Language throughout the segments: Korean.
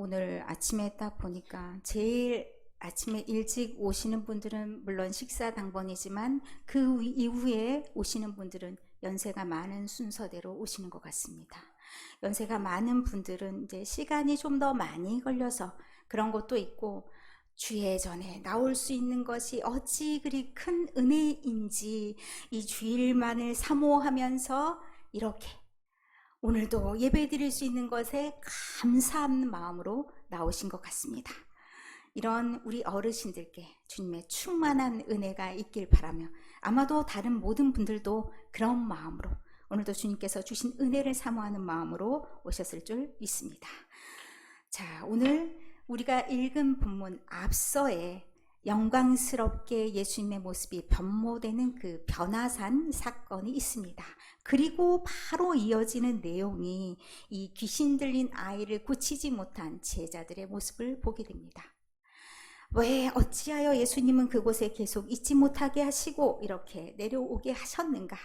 오늘 아침에 딱 보니까 제일 아침에 일찍 오시는 분들은 물론 식사 당번이지만 그 이후에 오시는 분들은 연세가 많은 순서대로 오시는 것 같습니다. 연세가 많은 분들은 이제 시간이 좀 더 많이 걸려서 그런 것도 있고 주의 전에 나올 수 있는 것이 어찌 그리 큰 은혜인지 이 주일만을 사모하면서 이렇게 오늘도 예배 드릴 수 있는 것에 감사하는 마음으로 나오신 것 같습니다. 이런 우리 어르신들께 주님의 충만한 은혜가 있길 바라며 아마도 다른 모든 분들도 그런 마음으로 오늘도 주님께서 주신 은혜를 사모하는 마음으로 오셨을 줄 믿습니다. 자, 오늘 우리가 읽은 본문 앞서에 영광스럽게 예수님의 모습이 변모되는 그 변화산 사건이 있습니다. 그리고 바로 이어지는 내용이 이 귀신 들린 아이를 고치지 못한 제자들의 모습을 보게 됩니다. 왜 어찌하여 예수님은 그곳에 계속 있지 못하게 하시고 이렇게 내려오게 하셨는가?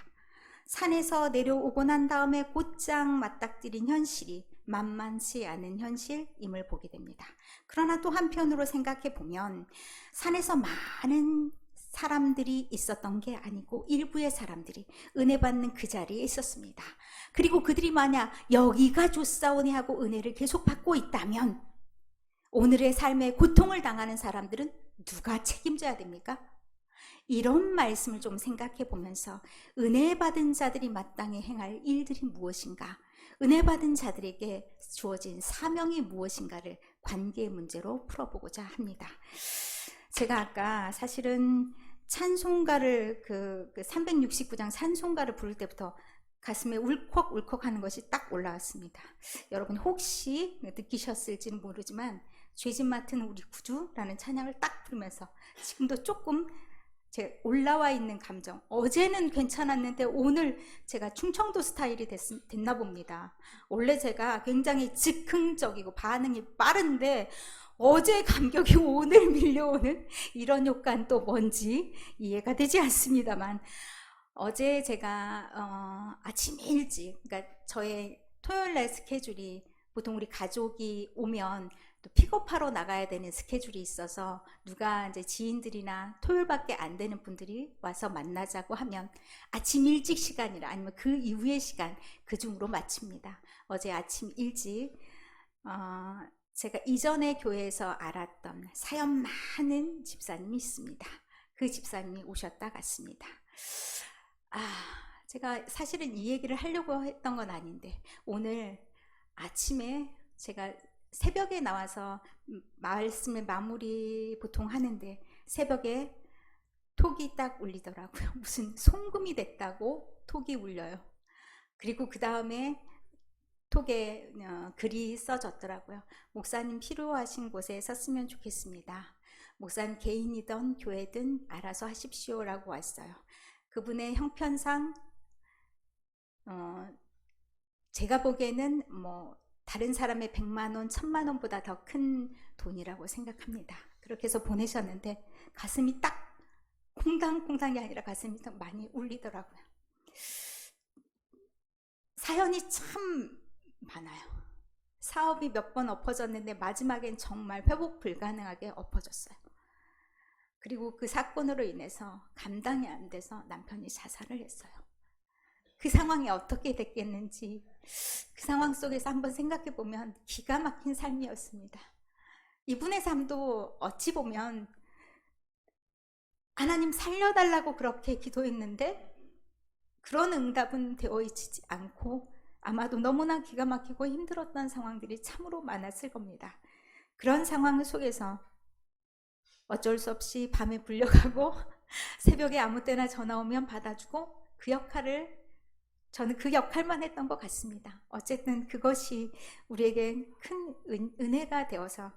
산에서 내려오고 난 다음에 곧장 맞닥뜨린 현실이 만만치 않은 현실임을 보게 됩니다. 그러나 또 한편으로 생각해 보면 산에서 많은 사람들이 있었던 게 아니고 일부의 사람들이 은혜 받는 그 자리에 있었습니다. 그리고 그들이 만약 여기가 좋사오니 하고 은혜를 계속 받고 있다면 오늘의 삶에 고통을 당하는 사람들은 누가 책임져야 됩니까? 이런 말씀을 좀 생각해 보면서 은혜 받은 자들이 마땅히 행할 일들이 무엇인가? 은혜 받은 자들에게 주어진 사명이 무엇인가를 관계의 문제로 풀어보고자 합니다. 제가 아까 사실은 찬송가를 그, 그 369장 찬송가를 부를 때부터 가슴에 울컥울컥 하는 것이 딱 올라왔습니다. 여러분 혹시 느끼셨을지는 모르지만 죄진 맡은 우리 구주라는 찬양을 딱 부르면서 지금도 조금 제 올라와 있는 감정. 어제는 괜찮았는데 오늘 제가 충청도 스타일이 됐, 됐나 봅니다. 원래 제가 굉장히 즉흥적이고 반응이 빠른데 어제 감격이 오늘 밀려오는 이런 효과는 또 뭔지 이해가 되지 않습니다만 어제 제가 어, 아침 일찍 그러니까 저의 토요일 날 스케줄이 보통 우리 가족이 오면 또 픽업하러 나가야 되는 스케줄이 있어서 누가 이제 지인들이나 토요일밖에 안 되는 분들이 와서 만나자고 하면 아침 일찍 시간이라 아니면 그 이후의 시간 그 중으로 마칩니다. 어제 아침 일찍 어, 제가 이전에 교회에서 알았던 사연 많은 집사님이 있습니다. 그 집사님이 오셨다 갔습니다. 아, 제가 사실은 이 얘기를 하려고 했던 건 아닌데 오늘 아침에 제가 새벽에 나와서 말씀을 마무리 보통 하는데 새벽에 톡이 딱 울리더라고요. 무슨 송금이 됐다고 톡이 울려요. 그리고 그 다음에 톡에 어, 글이 써졌더라고요. 목사님 필요하신 곳에 썼으면 좋겠습니다. 목사님 개인이든 교회든 알아서 하십시오라고 왔어요. 그분의 형편상 어, 제가 보기에는 뭐 다른 사람의 100만 원, 1000만 원보다 더 큰 돈이라고 생각합니다. 그렇게 해서 보내셨는데 가슴이 딱 콩당콩당이 아니라 가슴이 더 많이 울리더라고요. 사연이 참 많아요. 사업이 몇 번 엎어졌는데 마지막엔 정말 회복 불가능하게 엎어졌어요. 그리고 그 사건으로 인해서 감당이 안 돼서 남편이 자살을 했어요. 그 상황이 어떻게 됐겠는지 그 상황 속에서 한번 생각해 보면 기가 막힌 삶이었습니다. 이분의 삶도 어찌 보면 하나님 살려달라고 그렇게 기도했는데 그런 응답은 되어 있지 않고 아마도 너무나 기가 막히고 힘들었던 상황들이 참으로 많았을 겁니다. 그런 상황 속에서 어쩔 수 없이 밤에 불려가고 새벽에 아무 때나 전화 오면 받아주고 그 역할을 저는 그 역할만 했던 것 같습니다. 어쨌든 그것이 우리에게 큰 은, 은혜가 되어서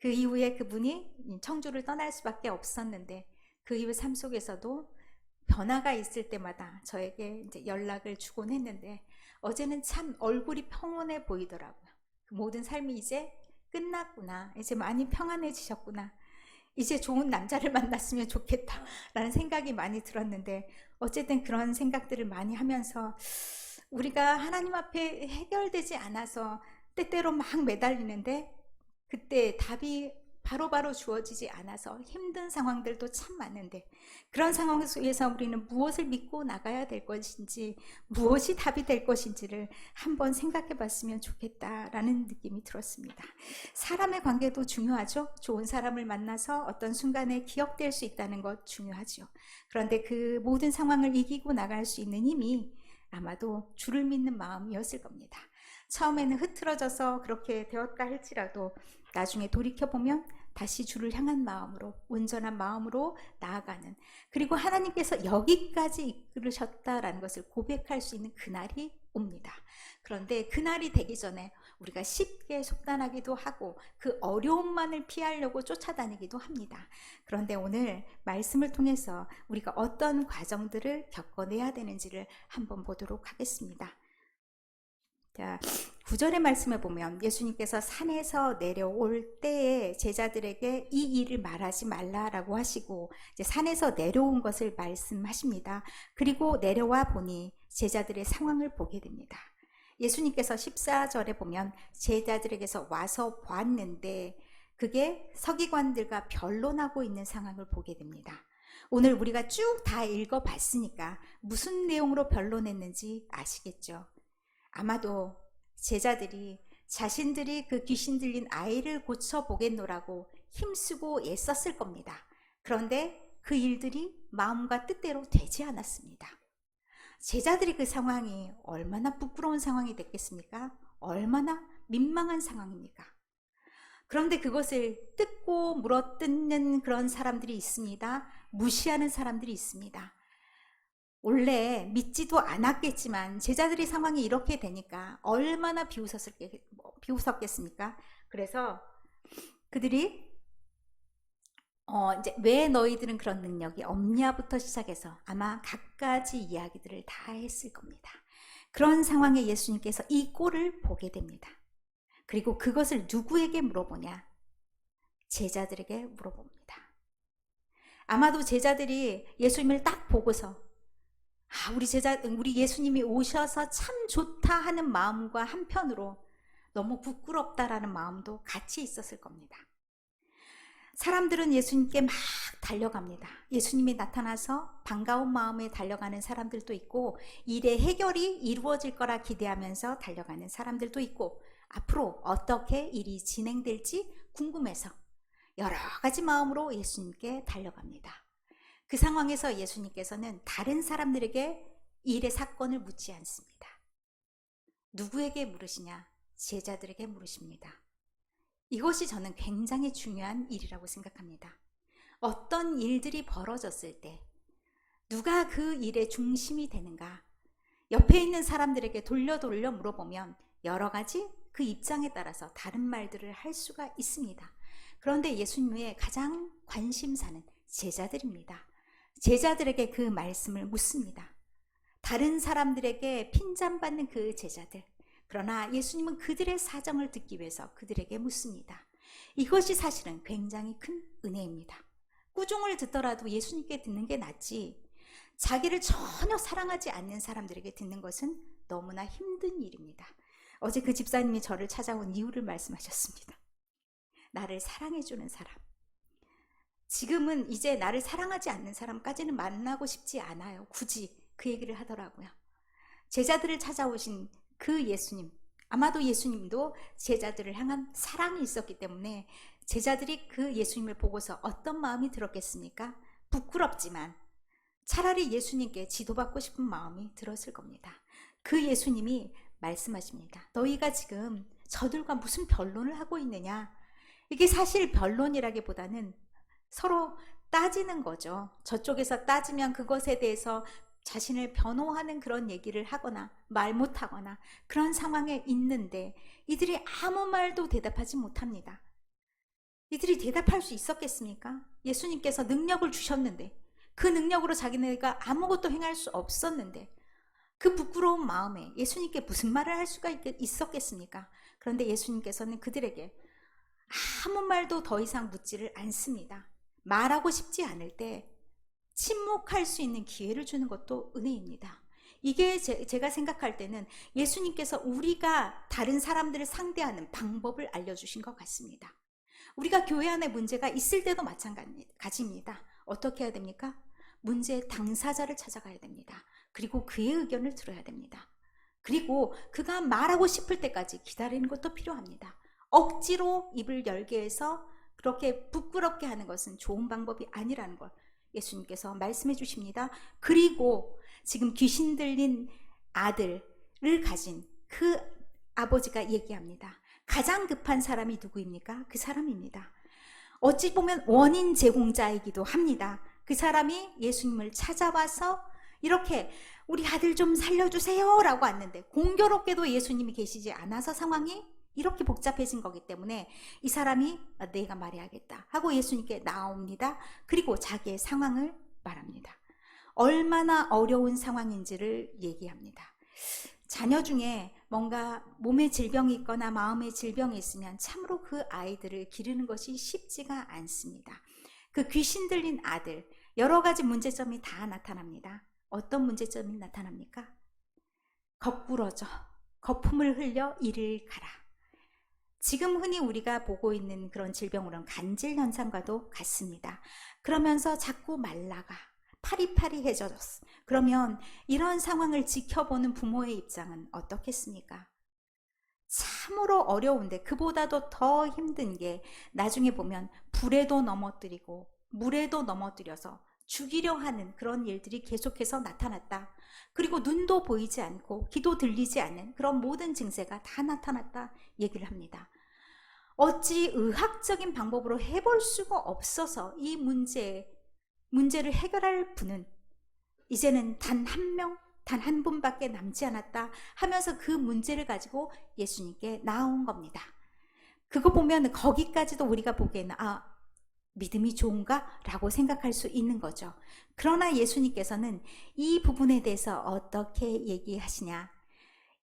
그 이후에 그분이 청주를 떠날 수밖에 없었는데 그 이후 삶 속에서도 변화가 있을 때마다 저에게 이제 연락을 주곤 했는데 어제는 참 얼굴이 평온해 보이더라고요. 그 모든 삶이 이제 끝났구나. 이제 많이 평안해지셨구나. 이제 좋은 남자를 만났으면 좋겠다라는 생각이 많이 들었는데 어쨌든 그런 생각들을 많이 하면서 우리가 하나님 앞에 해결되지 않아서 때때로 막 매달리는데 그때 답이 바로바로 주어지지 않아서 힘든 상황들도 참 많은데 그런 상황 속에서 우리는 무엇을 믿고 나가야 될 것인지 무엇이 답이 될 것인지를 한번 생각해 봤으면 좋겠다라는 느낌이 들었습니다. 사람의 관계도 중요하죠. 좋은 사람을 만나서 어떤 순간에 기억될 수 있다는 것 중요하죠. 그런데 그 모든 상황을 이기고 나갈 수 있는 힘이 아마도 주를 믿는 마음이었을 겁니다. 처음에는 흐트러져서 그렇게 되었다 할지라도 나중에 돌이켜보면 다시 주를 향한 마음으로 온전한 마음으로 나아가는 그리고 하나님께서 여기까지 이끌으셨다라는 것을 고백할 수 있는 그날이 옵니다. 그런데 그날이 되기 전에 우리가 쉽게 속단하기도 하고 그 어려움만을 피하려고 쫓아다니기도 합니다. 그런데 오늘 말씀을 통해서 우리가 어떤 과정들을 겪어내야 되는지를 한번 보도록 하겠습니다. 자, 구절의 말씀을 보면 예수님께서 산에서 내려올 때에 제자들에게 이 일을 말하지 말라라고 하시고 이제 산에서 내려온 것을 말씀하십니다. 그리고 내려와 보니 제자들의 상황을 보게 됩니다. 예수님께서 14절에 보면 제자들에게서 와서 보았는데 그게 서기관들과 변론하고 있는 상황을 보게 됩니다. 오늘 우리가 쭉 다 읽어봤으니까 무슨 내용으로 변론했는지 아시겠죠? 아마도 제자들이 자신들이 그 귀신 들린 아이를 고쳐보겠노라고 힘쓰고 애썼을 겁니다. 그런데 그 일들이 마음과 뜻대로 되지 않았습니다. 제자들이 그 상황이 얼마나 부끄러운 상황이 됐겠습니까? 얼마나 민망한 상황입니까? 그런데 그것을 뜯고 물어뜯는 그런 사람들이 있습니다. 무시하는 사람들이 있습니다. 원래 믿지도 않았겠지만 제자들의 상황이 이렇게 되니까 얼마나 비웃었을게, 뭐, 비웃었겠습니까? 그래서 그들이 어, 이제 왜 너희들은 그런 능력이 없냐부터 시작해서 아마 갖가지 이야기들을 다 했을 겁니다. 그런 상황에 예수님께서 이 꼴을 보게 됩니다. 그리고 그것을 누구에게 물어보냐? 제자들에게 물어봅니다. 아마도 제자들이 예수님을 딱 보고서 아, 우리 제자, 우리 예수님이 오셔서 참 좋다 하는 마음과 한편으로 너무 부끄럽다라는 마음도 같이 있었을 겁니다. 사람들은 예수님께 막 달려갑니다. 예수님이 나타나서 반가운 마음에 달려가는 사람들도 있고, 일의 해결이 이루어질 거라 기대하면서 달려가는 사람들도 있고, 앞으로 어떻게 일이 진행될지 궁금해서 여러 가지 마음으로 예수님께 달려갑니다. 그 상황에서 예수님께서는 다른 사람들에게 일의 사건을 묻지 않습니다. 누구에게 물으시냐? 제자들에게 물으십니다. 이것이 저는 굉장히 중요한 일이라고 생각합니다. 어떤 일들이 벌어졌을 때 누가 그 일의 중심이 되는가? 옆에 있는 사람들에게 돌려 돌려 물어보면 여러 가지 그 입장에 따라서 다른 말들을 할 수가 있습니다. 그런데 예수님의 가장 관심사는 제자들입니다. 제자들에게 그 말씀을 묻습니다. 다른 사람들에게 핀잔받는 그 제자들. 그러나 예수님은 그들의 사정을 듣기 위해서 그들에게 묻습니다. 이것이 사실은 굉장히 큰 은혜입니다. 꾸중을 듣더라도 예수님께 듣는 게 낫지. 자기를 전혀 사랑하지 않는 사람들에게 듣는 것은 너무나 힘든 일입니다. 어제 그 집사님이 저를 찾아온 이유를 말씀하셨습니다. 나를 사랑해주는 사람. 지금은 이제 나를 사랑하지 않는 사람까지는 만나고 싶지 않아요. 굳이 그 얘기를 하더라고요. 제자들을 찾아오신 그 예수님, 아마도 예수님도 제자들을 향한 사랑이 있었기 때문에 제자들이 그 예수님을 보고서 어떤 마음이 들었겠습니까? 부끄럽지만 차라리 예수님께 지도받고 싶은 마음이 들었을 겁니다. 그 예수님이 말씀하십니다. 너희가 지금 저들과 무슨 변론을 하고 있느냐? 이게 사실 변론이라기보다는 서로 따지는 거죠. 저쪽에서 따지면 그것에 대해서 자신을 변호하는 그런 얘기를 하거나 말 못하거나 그런 상황에 있는데 이들이 아무 말도 대답하지 못합니다. 이들이 대답할 수 있었겠습니까? 예수님께서 능력을 주셨는데 그 능력으로 자기네가 아무것도 행할 수 없었는데 그 부끄러운 마음에 예수님께 무슨 말을 할 수가 있었겠습니까? 그런데 예수님께서는 그들에게 아무 말도 더 이상 묻지를 않습니다. 말하고 싶지 않을 때 침묵할 수 있는 기회를 주는 것도 은혜입니다. 이게 제, 제가 생각할 때는 예수님께서 우리가 다른 사람들을 상대하는 방법을 알려주신 것 같습니다. 우리가 교회 안에 문제가 있을 때도 마찬가지입니다. 어떻게 해야 됩니까? 문제의 당사자를 찾아가야 됩니다. 그리고 그의 의견을 들어야 됩니다. 그리고 그가 말하고 싶을 때까지 기다리는 것도 필요합니다. 억지로 입을 열게 해서 그렇게 부끄럽게 하는 것은 좋은 방법이 아니라는 걸 예수님께서 말씀해 주십니다. 그리고 지금 귀신 들린 아들을 가진 그 아버지가 얘기합니다. 가장 급한 사람이 누구입니까? 그 사람입니다. 어찌 보면 원인 제공자이기도 합니다. 그 사람이 예수님을 찾아와서 이렇게 우리 아들 좀 살려주세요 라고 왔는데 공교롭게도 예수님이 계시지 않아서 상황이 이렇게 복잡해진 거기 때문에 이 사람이 아, 내가 말해야겠다 하고 예수님께 나옵니다. 그리고 자기의 상황을 말합니다. 얼마나 어려운 상황인지를 얘기합니다. 자녀 중에 뭔가 몸에 질병이 있거나 마음에 질병이 있으면 참으로 그 아이들을 기르는 것이 쉽지가 않습니다. 그 귀신 들린 아들, 여러 가지 문제점이 다 나타납니다. 어떤 문제점이 나타납니까? 거꾸러져. 거품을 흘려 이를 가라. 지금 흔히 우리가 보고 있는 그런 질병으로는 간질 현상과도 같습니다. 그러면서 자꾸 말라가 파리파리해졌어. 그러면 이런 상황을 지켜보는 부모의 입장은 어떻겠습니까? 참으로 어려운데 그보다도 더 힘든 게 나중에 보면 불에도 넘어뜨리고 물에도 넘어뜨려서 죽이려 하는 그런 일들이 계속해서 나타났다. 그리고 눈도 보이지 않고 귀도 들리지 않는 그런 모든 증세가 다 나타났다 얘기를 합니다. 어찌 의학적인 방법으로 해볼 수가 없어서 이 문제, 문제를 해결할 분은 이제는 단 한 명, 단 한 분밖에 남지 않았다 하면서 그 문제를 가지고 예수님께 나온 겁니다. 그거 보면 거기까지도 우리가 보기에는 아, 믿음이 좋은가? 라고 생각할 수 있는 거죠. 그러나 예수님께서는 이 부분에 대해서 어떻게 얘기하시냐?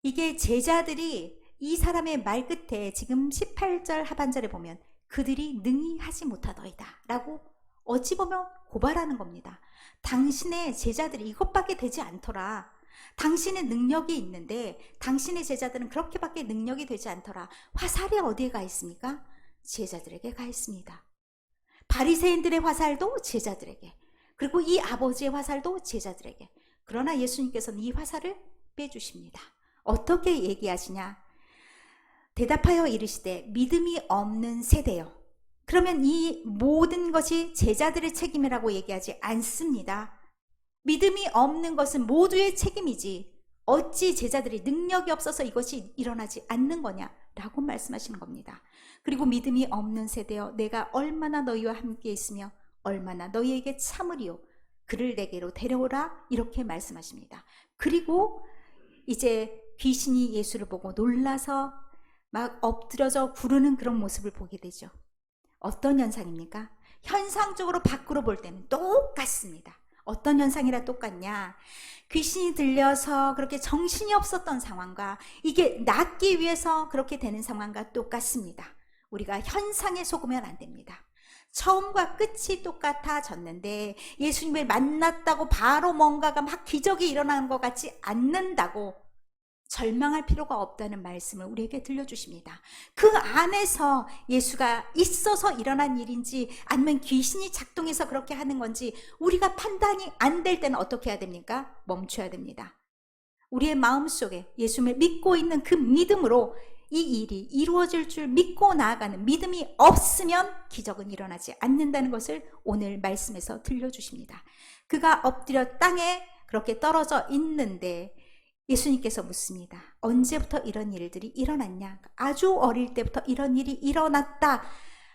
이게 제자들이 이 사람의 말 끝에 지금 18절 하반절에 보면 그들이 능히 하지 못하더이다. 라고 어찌 보면 고발하는 겁니다. 당신의 제자들이 이것밖에 되지 않더라. 당신의 능력이 있는데 당신의 제자들은 그렇게밖에 능력이 되지 않더라. 화살이 어디에 가 있습니까? 제자들에게 가 있습니다. 바리새인들의 화살도 제자들에게 그리고 이 아버지의 화살도 제자들에게 그러나 예수님께서는 이 화살을 빼주십니다. 어떻게 얘기하시냐? 대답하여 이르시되 믿음이 없는 세대요. 그러면 이 모든 것이 제자들의 책임이라고 얘기하지 않습니다. 믿음이 없는 것은 모두의 책임이지 어찌 제자들이 능력이 없어서 이것이 일어나지 않는 거냐라고 말씀하시는 겁니다. 그리고 믿음이 없는 세대여 내가 얼마나 너희와 함께 있으며 얼마나 너희에게 참으리요 그를 내게로 데려오라 이렇게 말씀하십니다. 그리고 이제 귀신이 예수를 보고 놀라서 막 엎드려져 구르는 그런 모습을 보게 되죠. 어떤 현상입니까? 현상적으로 밖으로 볼 때는 똑같습니다. 어떤 현상이라 똑같냐? 귀신이 들려서 그렇게 정신이 없었던 상황과 이게 낫기 위해서 그렇게 되는 상황과 똑같습니다. 우리가 현상에 속으면 안 됩니다. 처음과 끝이 똑같아졌는데 예수님을 만났다고 바로 뭔가가 막 기적이 일어나는 것 같지 않는다고 절망할 필요가 없다는 말씀을 우리에게 들려주십니다. 그 안에서 예수가 있어서 일어난 일인지 아니면 귀신이 작동해서 그렇게 하는 건지 우리가 판단이 안 될 때는 어떻게 해야 됩니까? 멈춰야 됩니다. 우리의 마음 속에 예수를 믿고 있는 그 믿음으로 이 일이 이루어질 줄 믿고 나아가는 믿음이 없으면 기적은 일어나지 않는다는 것을 오늘 말씀에서 들려주십니다. 그가 엎드려 땅에 그렇게 떨어져 있는데 예수님께서 묻습니다. 언제부터 이런 일들이 일어났냐? 아주 어릴 때부터 이런 일이 일어났다.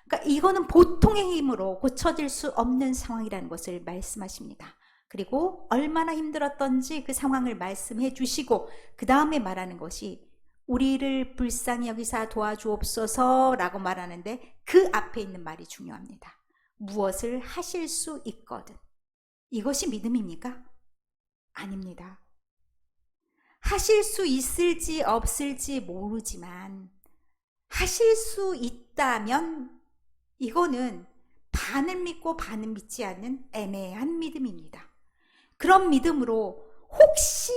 그러니까 이거는 보통의 힘으로 고쳐질 수 없는 상황이라는 것을 말씀하십니다. 그리고 얼마나 힘들었던지 그 상황을 말씀해 주시고 그 다음에 말하는 것이 우리를 불쌍히 여기사 도와주옵소서 라고 말하는데 그 앞에 있는 말이 중요합니다. 무엇을 하실 수 있거든. 이것이 믿음입니까? 아닙니다. 하실 수 있을지 없을지 모르지만 하실 수 있다면 이거는 반은 믿고 반은 믿지 않는 애매한 믿음입니다. 그런 믿음으로 혹시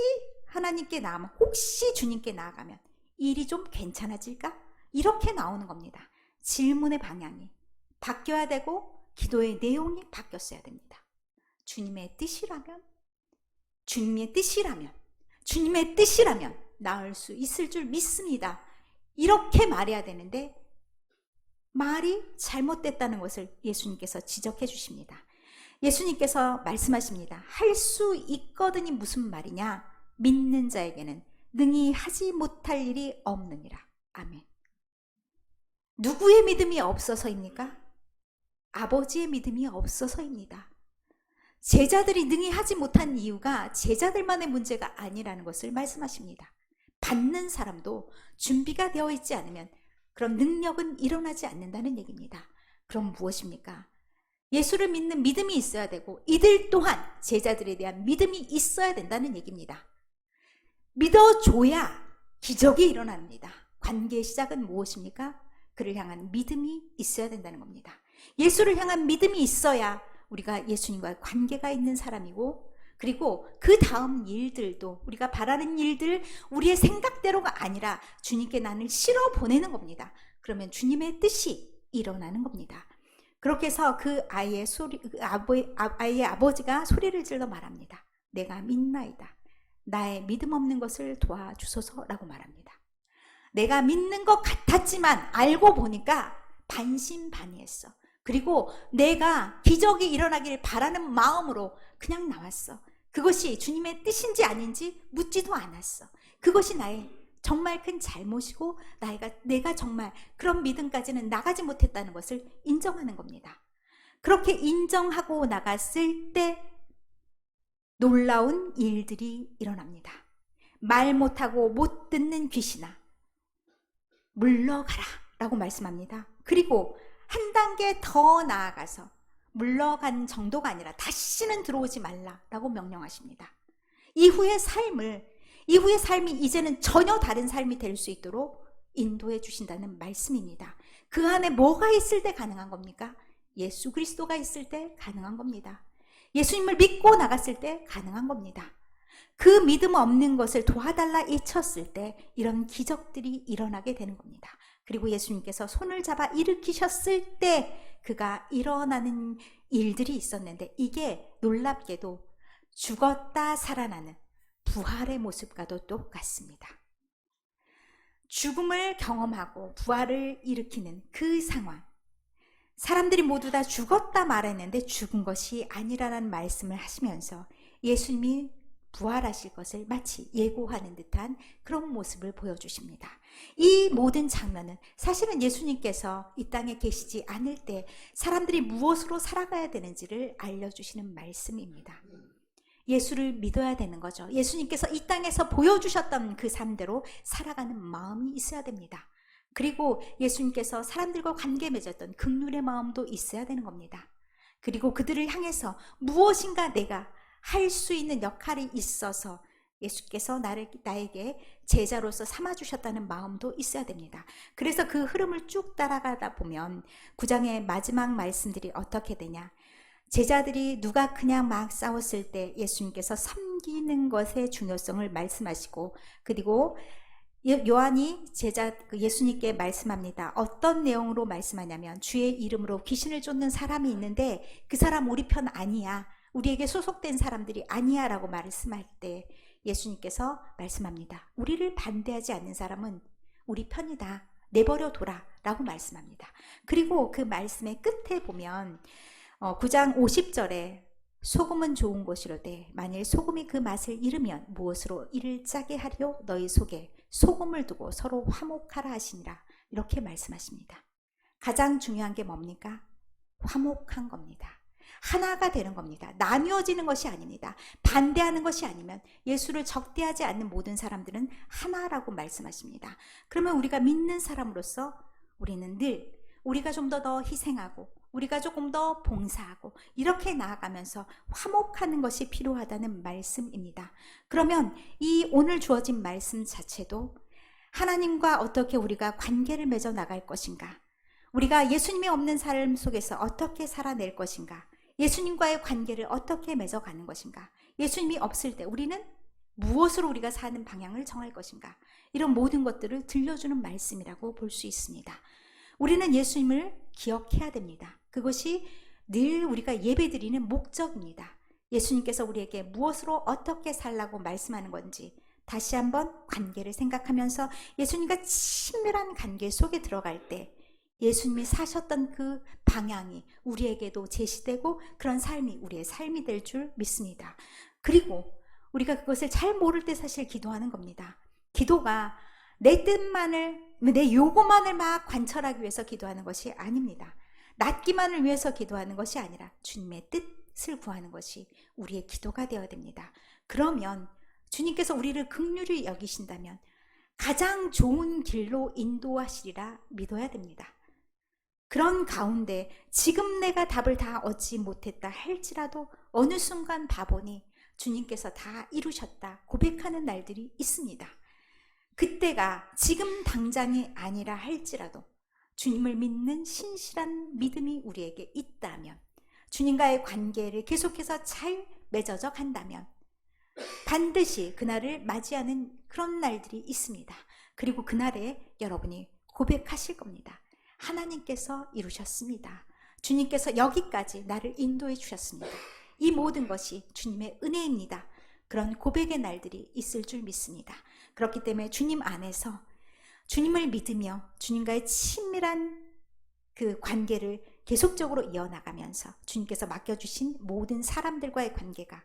하나님께 나아가면 혹시 주님께 나아가면 일이 좀 괜찮아질까? 이렇게 나오는 겁니다. 질문의 방향이 바뀌어야 되고 기도의 내용이 바뀌었어야 됩니다. 주님의 뜻이라면 주님의 뜻이라면 주님의 뜻이라면 나을 수 있을 줄 믿습니다. 이렇게 말해야 되는데 말이 잘못됐다는 것을 예수님께서 지적해 주십니다. 예수님께서 말씀하십니다. 할 수 있거든이 무슨 말이냐? 믿는 자에게는 능히 하지 못할 일이 없느니라. 아멘. 누구의 믿음이 없어서입니까? 아버지의 믿음이 없어서입니다. 제자들이 능히 하지 못한 이유가 제자들만의 문제가 아니라는 것을 말씀하십니다. 받는 사람도 준비가 되어 있지 않으면 그럼 능력은 일어나지 않는다는 얘기입니다. 그럼 무엇입니까? 예수를 믿는 믿음이 있어야 되고 이들 또한 제자들에 대한 믿음이 있어야 된다는 얘기입니다. 믿어줘야 기적이 일어납니다. 관계의 시작은 무엇입니까? 그를 향한 믿음이 있어야 된다는 겁니다. 예수를 향한 믿음이 있어야 우리가 예수님과 관계가 있는 사람이고 그리고 그 다음 일들도 우리가 바라는 일들 우리의 생각대로가 아니라 주님께 나를 실어 보내는 겁니다. 그러면 주님의 뜻이 일어나는 겁니다. 그렇게 해서 그 아이의 소리 그 아버, 아이의 아버지가 소리를 질러 말합니다. 내가 믿나이다. 나의 믿음 없는 것을 도와주소서라고 말합니다. 내가 믿는 것 같았지만 알고 보니까 반신반의했어. 그리고 내가 기적이 일어나기를 바라는 마음으로 그냥 나왔어. 그것이 주님의 뜻인지 아닌지 묻지도 않았어. 그것이 나의 정말 큰 잘못이고 나이가 내가 정말 그런 믿음까지는 나가지 못했다는 것을 인정하는 겁니다. 그렇게 인정하고 나갔을 때 놀라운 일들이 일어납니다. 말 못하고 못 듣는 귀신아 물러가라 라고 말씀합니다. 그리고 한 단계 더 나아가서 물러간 정도가 아니라 다시는 들어오지 말라 라고 명령하십니다. 이후의 삶을 이후의 삶이 이제는 전혀 다른 삶이 될 수 있도록 인도해 주신다는 말씀입니다. 그 안에 뭐가 있을 때 가능한 겁니까? 예수 그리스도가 있을 때 가능한 겁니다. 예수님을 믿고 나갔을 때 가능한 겁니다. 그 믿음 없는 것을 도와달라 외쳤을 때 이런 기적들이 일어나게 되는 겁니다. 그리고 예수님께서 손을 잡아 일으키셨을 때 그가 일어나는 일들이 있었는데 이게 놀랍게도 죽었다 살아나는 부활의 모습과도 똑같습니다. 죽음을 경험하고 부활을 일으키는 그 상황. 사람들이 모두 다 죽었다 말했는데 죽은 것이 아니라는 말씀을 하시면서 예수님이 부활하실 것을 마치 예고하는 듯한 그런 모습을 보여주십니다. 이 모든 장면은 사실은 예수님께서 이 땅에 계시지 않을 때 사람들이 무엇으로 살아가야 되는지를 알려주시는 말씀입니다. 예수를 믿어야 되는 거죠. 예수님께서 이 땅에서 보여주셨던 그 삶대로 살아가는 마음이 있어야 됩니다. 그리고 예수님께서 사람들과 관계 맺었던 극률의 마음도 있어야 되는 겁니다. 그리고 그들을 향해서 무엇인가 내가 할 수 있는 역할이 있어서 예수께서 나를, 나에게 제자로서 삼아주셨다는 마음도 있어야 됩니다. 그래서 그 흐름을 쭉 따라가다 보면 구장의 마지막 말씀들이 어떻게 되냐. 제자들이 누가 그냥 막 싸웠을 때 예수님께서 섬기는 것의 중요성을 말씀하시고 그리고 요한이 제자 그 예수님께 말씀합니다. 어떤 내용으로 말씀하냐면 주의 이름으로 귀신을 쫓는 사람이 있는데 그 사람 우리 편 아니야. 우리에게 소속된 사람들이 아니야라고 말씀할 때 예수님께서 말씀합니다. 우리를 반대하지 않는 사람은 우리 편이다. 내버려 둬라라고 말씀합니다. 그리고 그 말씀의 끝에 보면 어, 9장 50절에 소금은 좋은 것이로되 만일 소금이 그 맛을 잃으면 무엇으로 이를 짜게 하려 너희 속에 소금을 두고 서로 화목하라 하시니라 이렇게 말씀하십니다. 가장 중요한 게 뭡니까? 화목한 겁니다. 하나가 되는 겁니다. 나뉘어지는 것이 아닙니다. 반대하는 것이 아니면 예수를 적대하지 않는 모든 사람들은 하나라고 말씀하십니다. 그러면 우리가 믿는 사람으로서 우리는 늘 우리가 좀 더더 희생하고 우리가 조금 더 봉사하고 이렇게 나아가면서 화목하는 것이 필요하다는 말씀입니다. 그러면 이 오늘 주어진 말씀 자체도 하나님과 어떻게 우리가 관계를 맺어 나갈 것인가? 우리가 예수님이 없는 삶 속에서 어떻게 살아낼 것인가? 예수님과의 관계를 어떻게 맺어 가는 것인가? 예수님이 없을 때 우리는 무엇으로 우리가 사는 방향을 정할 것인가? 이런 모든 것들을 들려주는 말씀이라고 볼 수 있습니다. 우리는 예수님을 기억해야 됩니다. 그것이 늘 우리가 예배드리는 목적입니다. 예수님께서 우리에게 무엇으로 어떻게 살라고 말씀하는 건지 다시 한번 관계를 생각하면서 예수님과 친밀한 관계 속에 들어갈 때 예수님이 사셨던 그 방향이 우리에게도 제시되고 그런 삶이 우리의 삶이 될 줄 믿습니다. 그리고 우리가 그것을 잘 모를 때 사실 기도하는 겁니다. 기도가 내 뜻만을, 내 요구만을 막 관철하기 위해서 기도하는 것이 아닙니다. 낫기만을 위해서 기도하는 것이 아니라 주님의 뜻을 구하는 것이 우리의 기도가 되어야 됩니다. 그러면 주님께서 우리를 극률히 여기신다면 가장 좋은 길로 인도하시리라 믿어야 됩니다. 그런 가운데 지금 내가 답을 다 얻지 못했다 할지라도 어느 순간 봐보니 주님께서 다 이루셨다 고백하는 날들이 있습니다. 그때가 지금 당장이 아니라 할지라도 주님을 믿는 신실한 믿음이 우리에게 있다면 주님과의 관계를 계속해서 잘 맺어져 간다면 반드시 그날을 맞이하는 그런 날들이 있습니다. 그리고 그날에 여러분이 고백하실 겁니다. 하나님께서 이루셨습니다. 주님께서 여기까지 나를 인도해 주셨습니다. 이 모든 것이 주님의 은혜입니다. 그런 고백의 날들이 있을 줄 믿습니다. 그렇기 때문에 주님 안에서 주님을 믿으며 주님과의 친밀한 그 관계를 계속적으로 이어나가면서 주님께서 맡겨주신 모든 사람들과의 관계가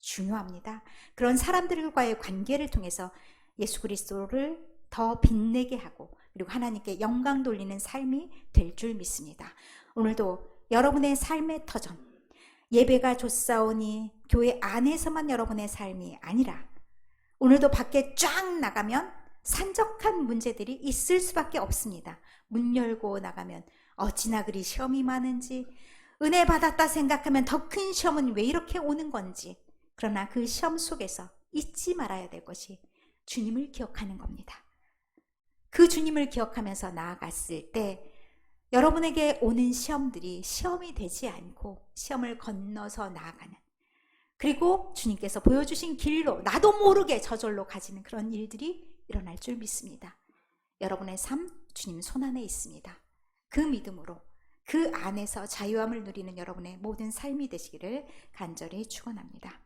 중요합니다. 그런 사람들과의 관계를 통해서 예수 그리스도를 더 빛내게 하고 그리고 하나님께 영광 돌리는 삶이 될 줄 믿습니다. 오늘도 여러분의 삶의 터전, 예배가 좋사오니 교회 안에서만 여러분의 삶이 아니라 오늘도 밖에 쫙 나가면 산적한 문제들이 있을 수밖에 없습니다. 문 열고 나가면 어찌나 그리 시험이 많은지 은혜 받았다 생각하면 더 큰 시험은 왜 이렇게 오는 건지 그러나 그 시험 속에서 잊지 말아야 될 것이 주님을 기억하는 겁니다. 그 주님을 기억하면서 나아갔을 때 여러분에게 오는 시험들이 시험이 되지 않고 시험을 건너서 나아가는 그리고 주님께서 보여주신 길로 나도 모르게 저절로 가지는 그런 일들이 일어날 줄 믿습니다. 여러분의 삶 주님 손안에 있습니다. 그 믿음으로 그 안에서 자유함을 누리는 여러분의 모든 삶이 되시기를 간절히 축원합니다.